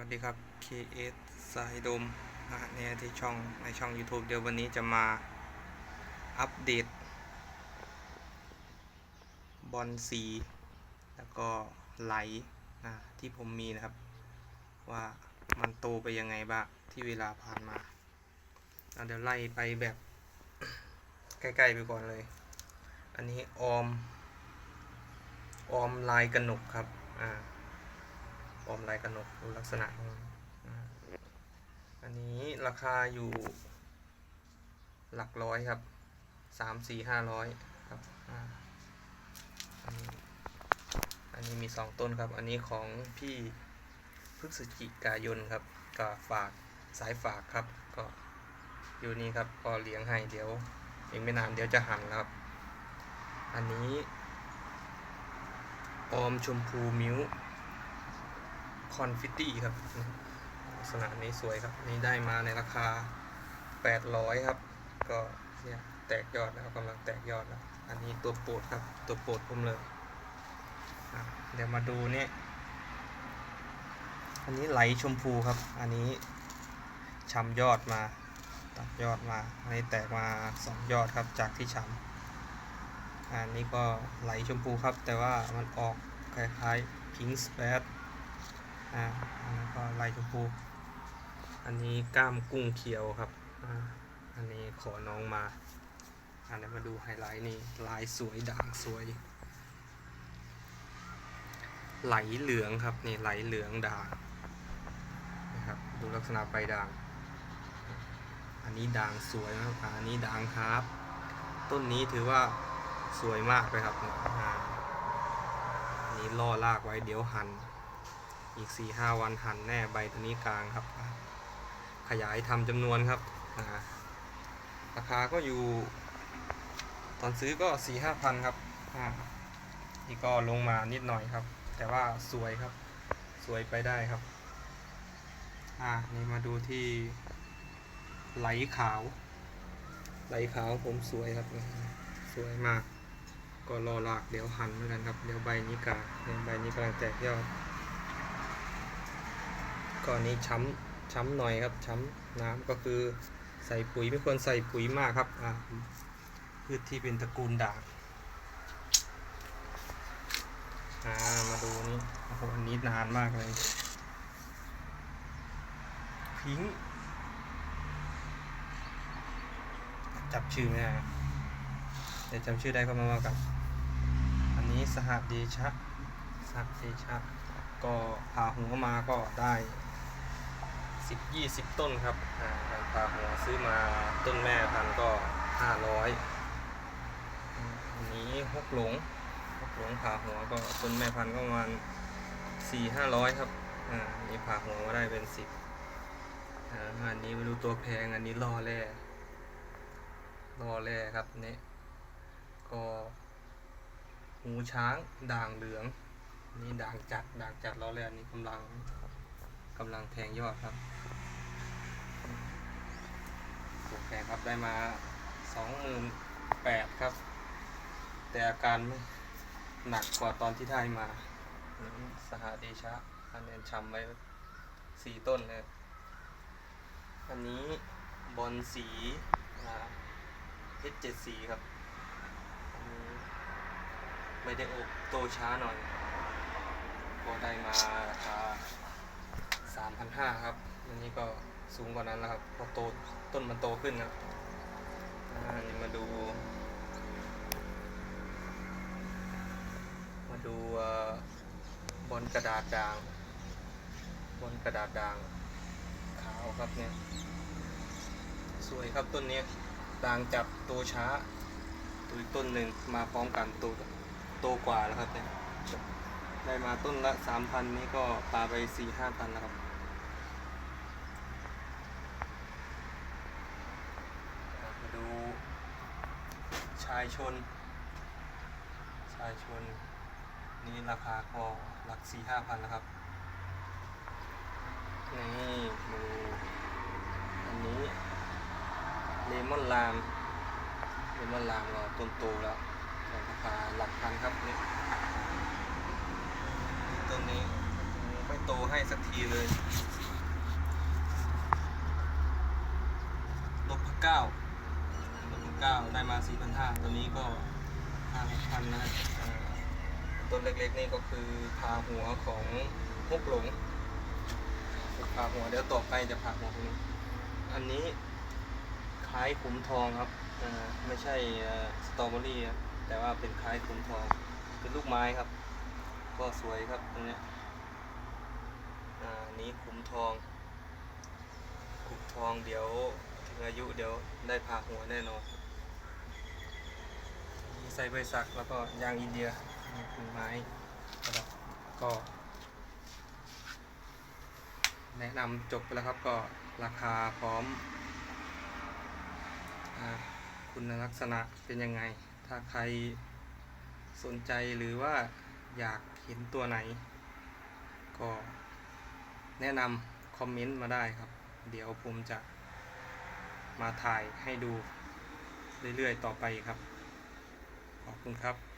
วัสดีครับ KS สายดมนะฮะเนี่ยที่ช่องในช่อง YouTube เดี๋ยววันนี้จะมาอัปเดต บอลสี แล้วก็ไหลนะที่ผมมีนะครับ ว่ามันโตไปยังไงบ้างที่เวลาผ่านมาเอาเดี๋ยวไล่ไปแบบ ใกล้ๆไปก่อนเลย อันนี้ออม ออมลายกระหนกครับ อ่า ออมลายกระหนกดูลักษณะของมันอันนี้ราคาอยู่หลักร้อยครับสามสี่ห้าร้อยครับอันนี้อันนี้มีสองต้นครับ อันนี้ของพี่พฤศจิกายนครับก็ฝากสายฝากครับ ก็อยู่นี่ครับก็เลี้ยงให้เดี๋ยวอีกไม่นานเดี๋ยวจะหันครับ อันนี้ออมชมพูมิ้ว คอนฟิตี้ครับลักษณะนี้สวยครับ นี่ได้มาในราคา 800 ครับ ก็เนี่ยแตกยอดนะครับกำลังแตกยอดแล้ว อันนี้ตัวโปรดครับ ตัวโปรดผมเลย เดี๋ยวมาดูเนี่ยอันนี้ไหลชมพูครับ อันนี้ช้ำยอดมา ตัดยอดมา อันนี้แตกมาสองยอดครับ จากที่ช้ำอันนี้ก็ไหลชมพูครับ แต่ว่ามันออกคล้ายๆพิงสเปด อ่าอันนั้นก็ลายชมพู อันนี้ก้ามกุ้งเขียวครับอ่าอันนี้ขอน้องมาอันนี้มาดูไฮไลท์นี่ลายสวยด่างสวย ไหลเหลืองครับนี่ไหลเหลืองด่างนะครับดูลักษณะใบด่าง อันนี้ด่างสวยนะครับอันนี้ด่างครับ ต้นนี้ถือว่าสวยมากเลยครับนี่ยอ่านี้ล่อลากไว้เดี๋ยวหัน อีก4ีหวันหันแน่ใบตัวนี้กลางครับ ขยายทำจำนวนครับราคาก็อยู่ ตอนซื้อก็4ี่ห้าพันครับนี่ก็ลงมานิดหน่อยครับ แต่ว่าสวยครับ สวยไปได้ครับ อ่านี่มาดูที่ไหลขาว ไหลขาวผมสวยครับ สวยมาก ก็รอหลากเดี๋ยวหันเหมือนกันครับ เดี๋ยวใบนี้กลางเดี๋ยวใบนี้กำลังแตกยอด ก่อนนี้ช้ำช้ำหน่อยครับ ช้ำน้ำก็คือใส่ปุ๋ยไม่ควรใส่ปุ๋ยมากครับอ่าพืชที่เป็นตระกูลด่างมาดูนี่โอ้โหอันนี้นานมากเลยพิงค์จับชื่อไม่ได้นะแต่จำชื่อได้ก็มาว่ากัน อันนี้สหเดชะสหเดชะ ก็ผ่าหัวมาก็ได้ สิบยี่สิบต้นครับอ่าการผ่าหัวซื้อมาต้นแม่พันธุ์ก็ห้าร้อยอันนี้หกหลงหกหลงผ่าหัวก็ต้นแม่พันธุ์ก็ประมาณสี่ห้าร้อยครับอ่าอันนี้ผ่าหัวมาได้เป็นสิบอ่าอันนี้มาดูตัวแพงอันนี้ล่อแร่ล่อแร่ครับเนี่ยก็หูช้างด่างเหลือง นี่ด่างจัดด่างจัดล้อแรกนี่กำลัง กำลังแทงยอดครับถูกแพงครับได้มาสองหมื่นแปดครับ แต่อาการไม่หนักกว่าตอนที่ได้มาสหเดชะอันเนนชำไว้สี่ต้นเลยอันนี้บอลสีเพชรเจ็ดสีครับนนไม่ได้อกโตช้าหน่อย ก็ได้มาราคา สามพันห้าครับอันนี้ก็สูงกว่านั้นแล้วครับเพอโตต้นมันโตขึ้นครับอ่านี่มาดู มาดูบอลกระดาษด่างบอลกระดาษด่างขาวครับเนี่ย สวยครับต้นนี้ด่างจับโตช้าตัวอีกต้นหนึ่งมาพร้อมกันโตโตกว่าแล้วครับเนี่ย ได้มาต้นละสามพันนี้ก็ปาไปสี่ห้าพันแล้วครับมาดู ชายชน ชายชน นี่ราคาก็หลักสี่ห้าพันแล้วครับ นี่ดู อันนี้เลมอนลามเลมอนลามก็ต้นโตแล้วราคาหลักพันครับนี่ ต้นนี้ไม่โตให้สักทีเลยลบพันเก้าลบพันเก้าได้มาสี่พันห้าตัวนี้ก็ห้าพันนะฮะต้นเล็กๆนี่ก็คือพาหัวของฮกหลงพาหัวเดี๋ยวต่อไปจะพาหัวตรงนี้ อันนี้คล้ายขุมทองครับอ่าไม่ใช่สตรอเบอรี่ครับแต่ว่าเป็นคล้ายขุมทองเป็นลูกไม้ครับ ก็สวยครับตรงนี้อ่าอันนี้ขุมทองขุมทองเดี๋ยวถึงอายุเดี๋ยวได้พาหัวแน่นอนมีไซใบสักแล้วก็ยางอินเดียนี่คือไม้ระดับก็ แนะนำจบไปแล้วครับก็ราคาพร้อมอาคุณลักษณะเป็นยังไง ถ้าใครสนใจหรือว่าอยาก ห็นตัวไหน ก็แนะนำคอมเมนต์มาได้ครับ เดี๋ยวผมจะมาถ่ายให้ดูเรื่อยๆต่อไปครับ ขอบคุณครับ